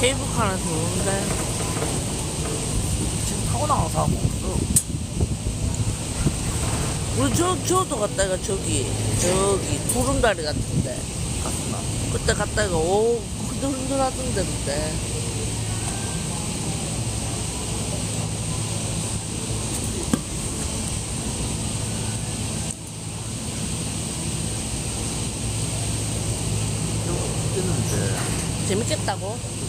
케이블카는 좋은데. 지금 타고 나가는 사람 없어. 우리 저, 저도 갔다가 저기, 저기, 구름다리 같은데. 갔구나. 그때 갔다가, 오, 흔들흔들 하던데, 그때. 재밌겠다고?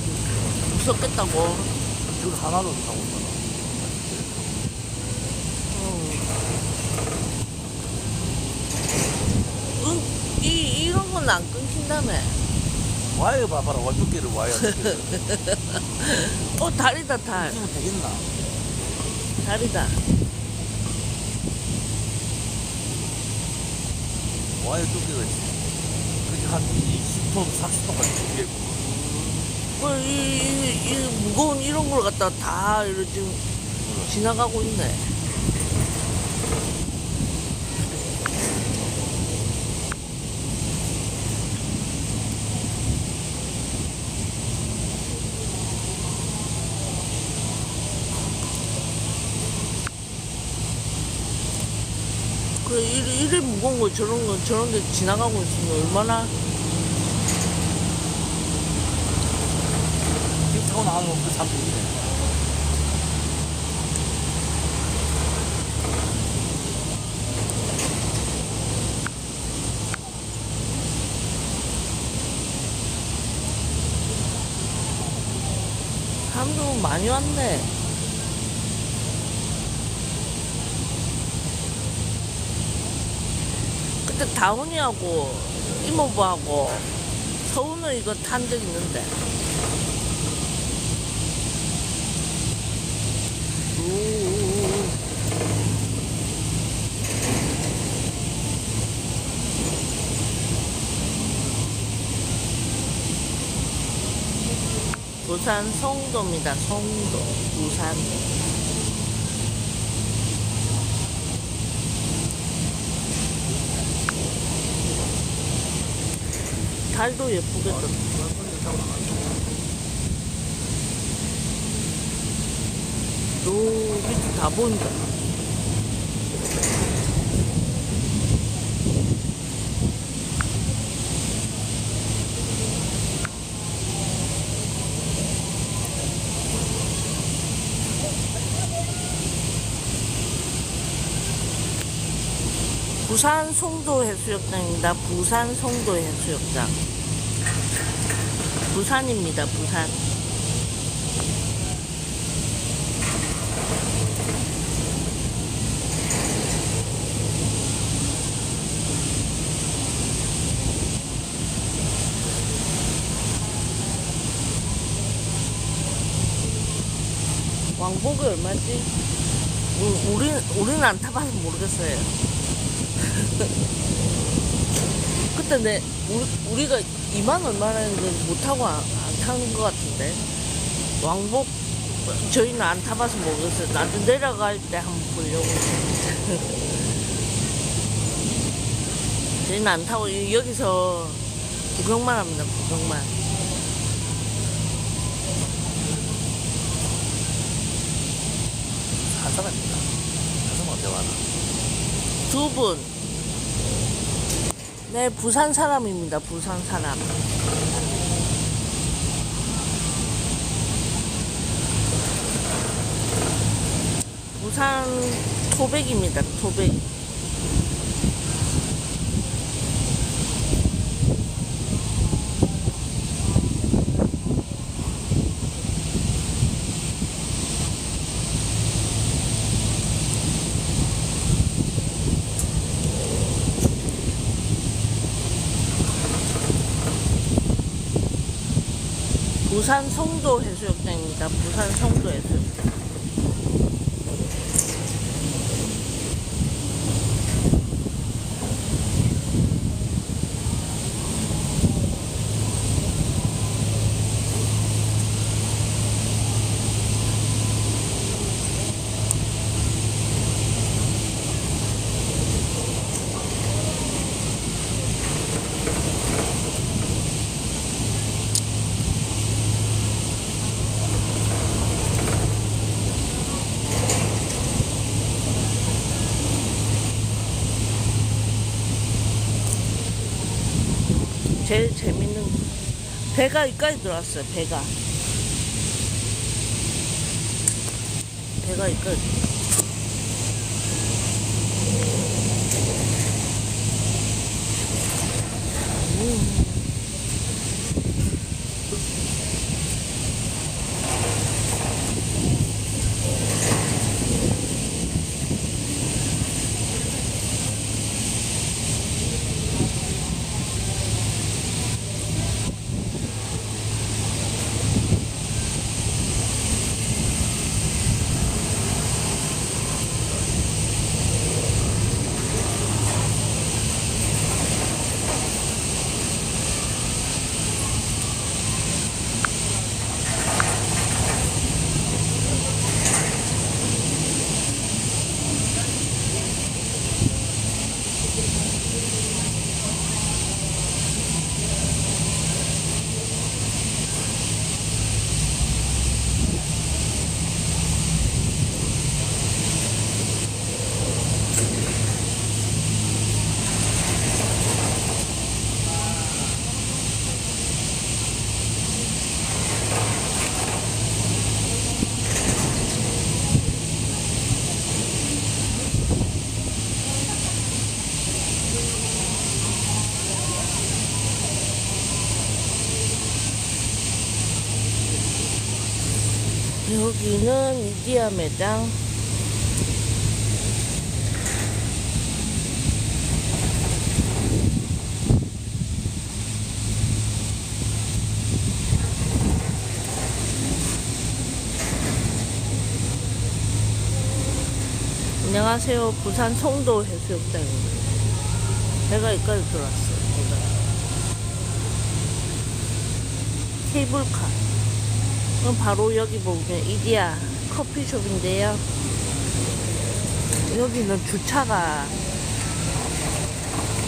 무섭겠다고? 줄 하나로 타고 있잖아. 응, 이, 이런 건 안 끊긴다며. 와이어 봐봐라. 와이어. 끼를. 어, 다리다, 달. 쓰면 되겠나? 다리다. 와이어 두께가 그게 한 20톤, 40톤까지 되겠고. 뭐, 이, 이, 이 무거운 이런 걸 갖다가 다, 이렇게 지금 지나가고 있네. 그래, 이래, 이래 무거운 거, 저런 거, 저런 게 지나가고 있으면 얼마나 나가는 건그 사람들이네. 사람도 많이 왔네. 그때 다운이하고 이모부하고 서운을 이거 탄 적 있는데. 부산 송도입니다. 송도. 부산. 달도 예쁘게 떴 요 밑에 다 보인다. 부산 송도 해수욕장입니다. 부산 송도 해수욕장. 부산입니다. 부산. 왕복이 얼마지? 우- 우리, 우리는 안 타봐서 모르겠어요. 그때 내, 우리, 우리가 2만 얼마나 했는데 못 타고 안, 안 타는 것 같은데. 왕복, 저희는 안 타봐서 모르겠어요. 나도 내려갈 때 한번 보려고. 저희는 안 타고 이- 여기서 구경만 합니다, 구경만. 한 사람입니다. 한 사람 어때 와나? 두 분. 네, 부산 사람입니다. 부산 사람. 부산 토백입니다. 토백. 부산 송도 해수욕장입니다. 부산 송도 해수욕장. 제일 재밌는 배가 여기까지 들어왔어요. 배가 배가 여기까지. 음. 여기는 이디야 매장. 안녕하세요. 부산 송도 해수욕장입니다. 배가 여기까지 들어왔어요. 배가. 케이블카. 그럼 바로 여기 보면 이디야 커피숍인데요. 여기는 주차가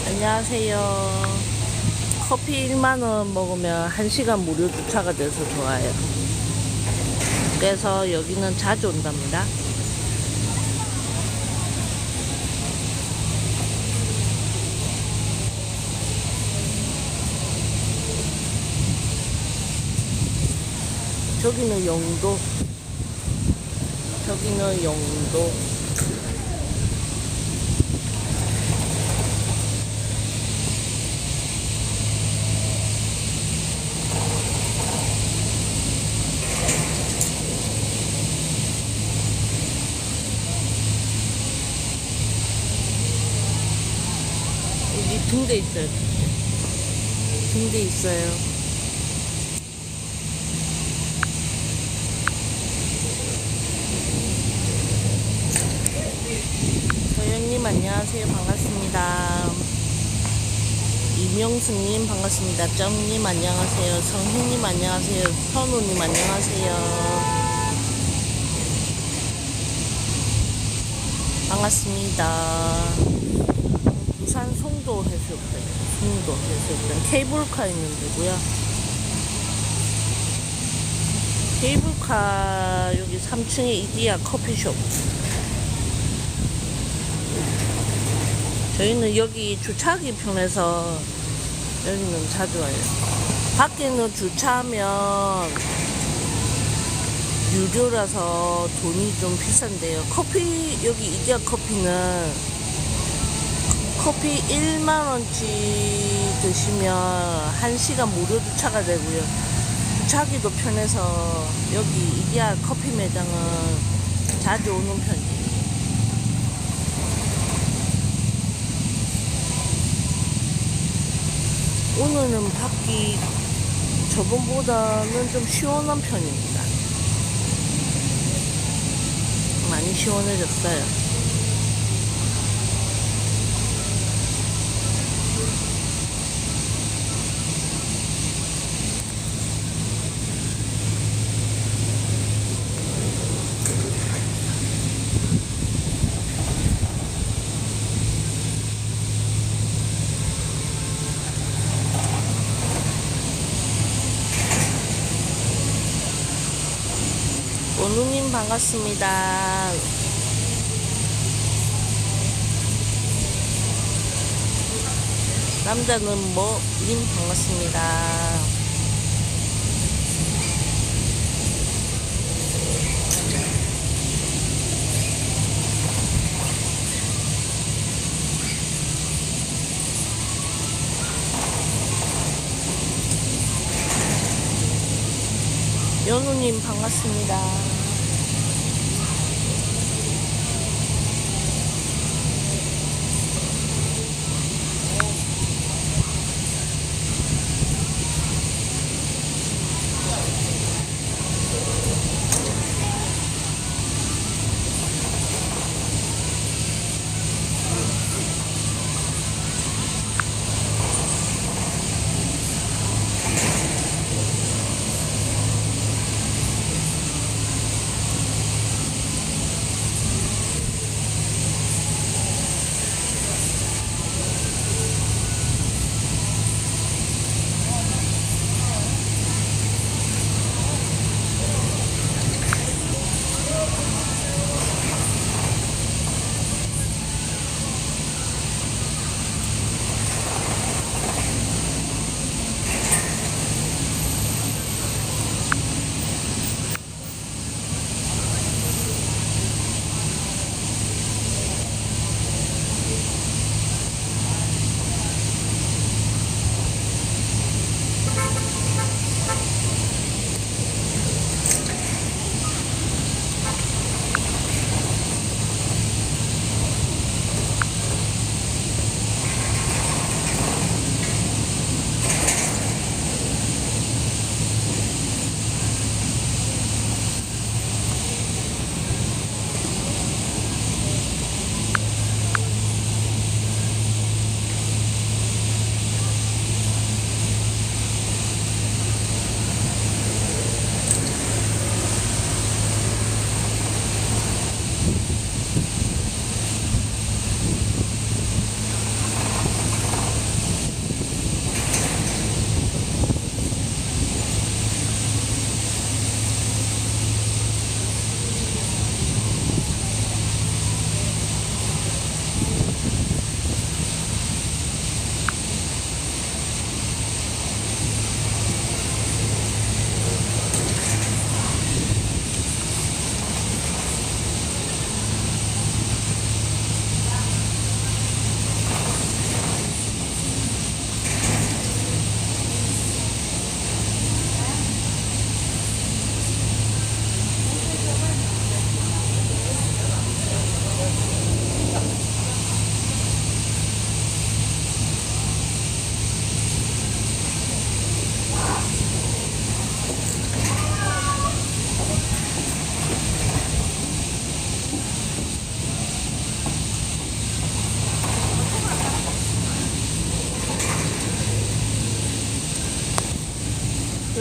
안녕하세요. 커피 1만원 먹으면 1시간 무료 주차가 돼서 좋아요. 그래서 여기는 자주 온답니다. 저기는 영도. 저기는 영도. 여기 등대 있어요. 등대. 있어요. 서현님 안녕하세요. 반갑습니다. 이명수님 반갑습니다. 점님 안녕하세요. 성희님 안녕하세요. 선우님 안녕하세요. 반갑습니다. 부산 송도 해수욕장 송도 해수욕장 케이블카 있는 데고요. 케이블카 여기 3층에 이디야 커피숍 저희는 여기 주차하기 편해서 여기는 자주 와요. 밖에는 주차하면 유료라서 돈이 좀 비싼데요. 커피, 여기 이디야 커피는 커피 1만원치 드시면 1시간 무료 주차가 되고요. 주차하기도 편해서 여기 이디야 커피 매장은 자주 오는 편이에요. 오늘은 밖이 저번보다는 좀 시원한 편입니다. 많이 시원해졌어요. 원우님 반갑습니다. 남자는 뭐, 님 반갑습니다. 연우님 반갑습니다.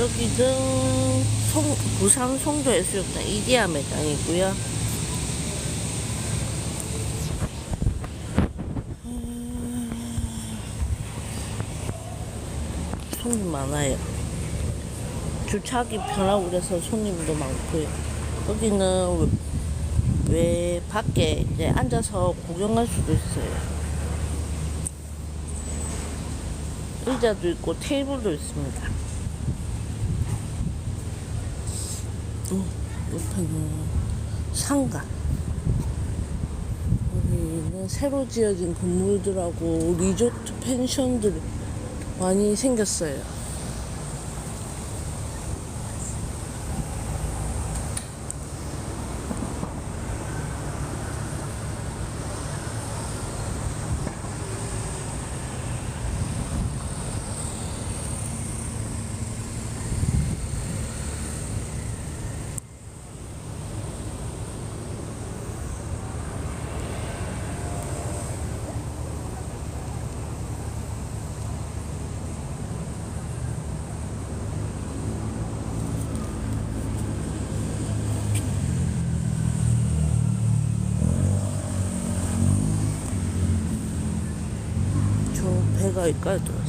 여기는 송, 부산 송도 해수욕장 이디야 매장이고요. 손님 많아요. 주차하기 편하고 그래서 손님도 많고요. 여기는 왜, 왜 밖에 이제 앉아서 구경할 수도 있어요. 의자도 있고 테이블도 있습니다. 어, 옆에는 상가. 여기는 새로 지어진 건물들하고 리조트 펜션들이 많이 생겼어요. 저 배가 여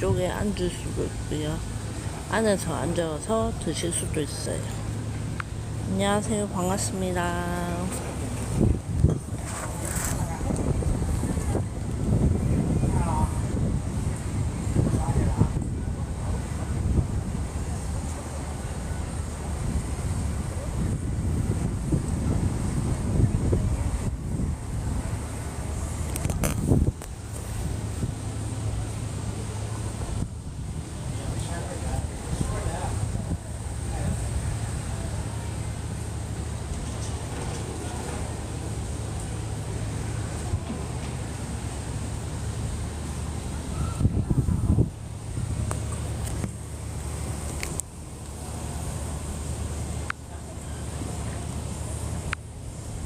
뒤쪽에 앉을 수도 있고요. 안에서 앉아서 드실 수도 있어요. 안녕하세요. 반갑습니다.